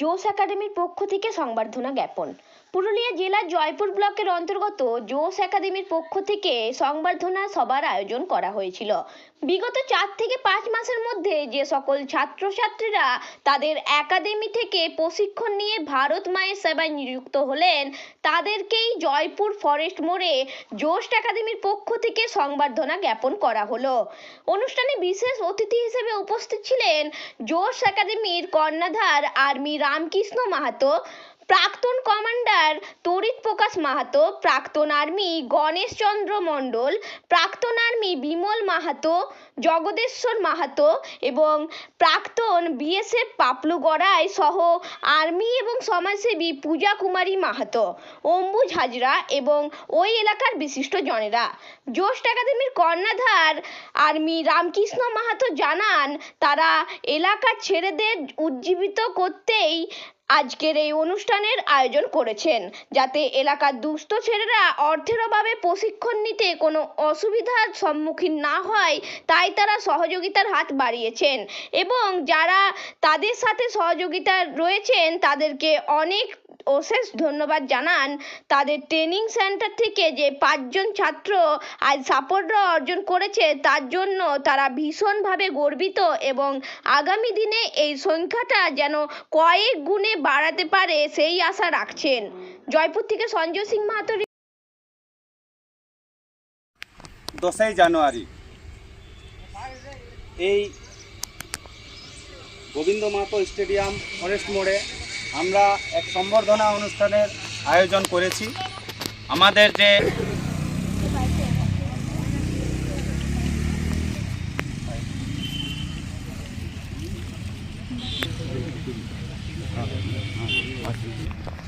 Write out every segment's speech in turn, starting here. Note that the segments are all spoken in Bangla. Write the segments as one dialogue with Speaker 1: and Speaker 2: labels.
Speaker 1: জোস একাডেমির পক্ষ থেকে সংবর্ধনা জ্ঞাপন পুরুলিয়া জেলার জয়পুর ব্লকের অন্তর্গত জোস একাডেমির পক্ষ থেকে সংবর্ধনা সভার আয়োজন করা হয়েছিল বিগত চার থেকে পাঁচ মাসের মধ্যে যে সকল ছাত্রছাত্রীরা তাদের একাডেমি থেকে প্রশিক্ষণ নিয়ে ভারত মায়ের সেবায় নিযুক্ত হলেন তাদেরকেই জয়পুর ফরেস্ট মোড়ে জোস একাডেমির পক্ষ থেকে সংবর্ধনা জ্ঞাপন করা হলো অনুষ্ঠানে বিশেষ অতিথি হিসেবে উপস্থিত ছিলেন জোস একাডেমির কর্ণাধার আর্মি রামকৃষ্ণ মাহাতো প্রাক্তন কমান্ডার তড়িৎ প্রকাশ মাহাতো প্রাক্তন আর্মি গণেশ চন্দ্র মণ্ডল প্রাক্তন আর্মি বিমল মাহাতো জগদেশ্বর মাহাতো এবং প্রাক্তন বিএসএফ পাপলু গড়াই সহ আর্মি এবং সমাজসেবী পূজা কুমারী মাহাতো অম্বুজ হাজরা এবং ওই এলাকার বিশিষ্ট জনেরা জ্যোষ্ঠ একাডেমির কর্ণাধার আর্মি রামকৃষ্ণ মাহাতো জানান তারা এলাকা ছেড়েদের উজ্জীবিত করতেই আজকের এই অনুষ্ঠানের আয়োজন করেছেন যাতে এলাকার দুস্থ ছেলেরা অর্থের অভাবে প্রশিক্ষণ নিতে কোনো অসুবিধার সম্মুখীন না হয় তাই তারা সহযোগিতার হাত বাড়িয়েছেন এবং যারা তাদের সাথে সহযোগিতা রয়েছেন তাদেরকে অনেক অশেষ ধন্যবাদ জানান তাদের ট্রেনিং সেন্টার থেকে যে পাঁচজন ছাত্র আজ সাফল্য অর্জন করেছে তার জন্য তারা ভীষণভাবে গর্বিত এবং আগামী দিনে এই সংখ্যাটা যেন কয়েক গুণে বাড়াতে পারে সেই আশা রাখছেন জয়পুর থেকে সঞ্জয় সিং মাহাতো
Speaker 2: দশই জানুয়ারি এই গোবিন্দ মাহাতো স্টেডিয়াম ফরেস্ট মোড়ে আমরা এক সম্বর্ধনা অনুষ্ঠানের আয়োজন করেছি আমাদের যে Thank you.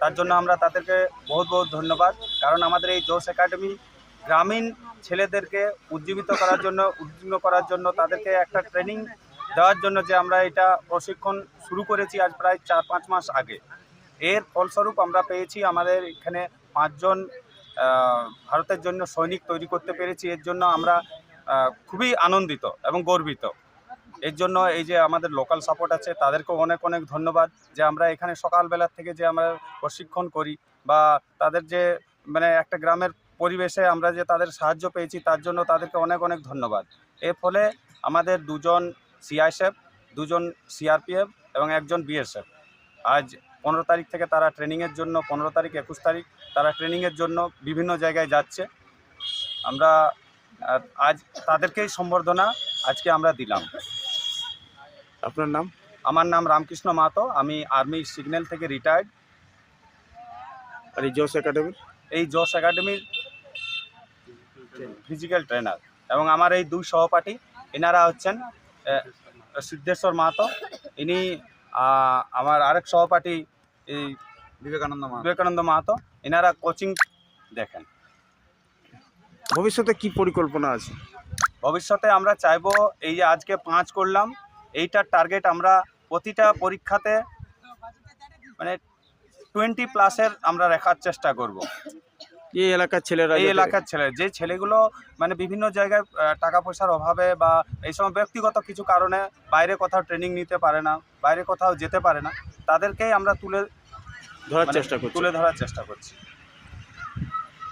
Speaker 2: তার জন্য আমরা তাদেরকে বহুত বহুত ধন্যবাদ কারণ আমাদের এই জোস একাডেমি গ্রামীণ ছেলেদেরকে উজ্জীবিত করার জন্য উদ্বিগ্ন করার জন্য তাদেরকে একটা ট্রেনিং দেওয়ার জন্য যে আমরা এটা প্রশিক্ষণ শুরু করেছি আজ প্রায় চার পাঁচ মাস আগে এর ফলস্বরূপ আমরা পেয়েছি আমাদের এখানে পাঁচজন ভারতের জন্য সৈনিক তৈরি করতে পেরেছি এর জন্য আমরা খুবই আনন্দিত এবং গর্বিত এর জন্য এই যে আমাদের লোকাল সাপোর্ট আছে তাদেরকেও অনেক অনেক ধন্যবাদ যে আমরা এখানে সকালবেলার থেকে যে আমরা প্রশিক্ষণ করি বা তাদের যে মানে একটা গ্রামের পরিবেশে আমরা যে তাদের সাহায্য পেয়েছি তার জন্য তাদেরকে অনেক অনেক ধন্যবাদ এর ফলে আমাদের দুজন সিআইএসএফ দুজন সিআরপিএফ এবং একজন বিএসএফ আজ পনেরো তারিখ থেকে তারা ট্রেনিংয়ের জন্য পনেরো তারিখ একুশ তারিখ তারা ট্রেনিংয়ের জন্য বিভিন্ন জায়গায় যাচ্ছে আমরা আজ তাদেরকেই সম্বর্ধনা আজকে আমরা দিলাম আপনার নাম আমার নাম রামকৃষ্ণ মাহাতো আমি আর্মি সিগন্যাল থেকে রিটায়ার্ড
Speaker 3: আর এই জোস একাডেমির
Speaker 2: এই জোস একাডেমির ফিজিক্যাল ট্রেনার এবং আমার এই দুই সহপাঠী এনারা হচ্ছেন সিদ্ধেশ্বর মাহাতো ইনি আমার আরেক সহপাঠী এই বিবেকানন্দ বিবেকানন্দ মাহাতো এনারা কোচিং দেখেন
Speaker 3: ভবিষ্যতে কি পরিকল্পনা আছে
Speaker 2: ভবিষ্যতে আমরা চাইব এই যে আজকে পাঁচ করলাম এইটার টার্গেট আমরা প্রতিটা পরীক্ষাতে মানে টোয়েন্টি প্লাসের আমরা রাখার চেষ্টা করব
Speaker 3: এই এলাকার ছেলেরা
Speaker 2: এই এলাকার ছেলে যে ছেলেগুলো মানে বিভিন্ন জায়গায় টাকা পয়সার অভাবে বা এই সময় ব্যক্তিগত কিছু কারণে বাইরে কোথাও ট্রেনিং নিতে পারে না বাইরে কোথাও যেতে পারে না তাদেরকেই আমরা তুলে
Speaker 3: ধরার মানে চেষ্টা করছি
Speaker 2: তুলে ধরার চেষ্টা করছি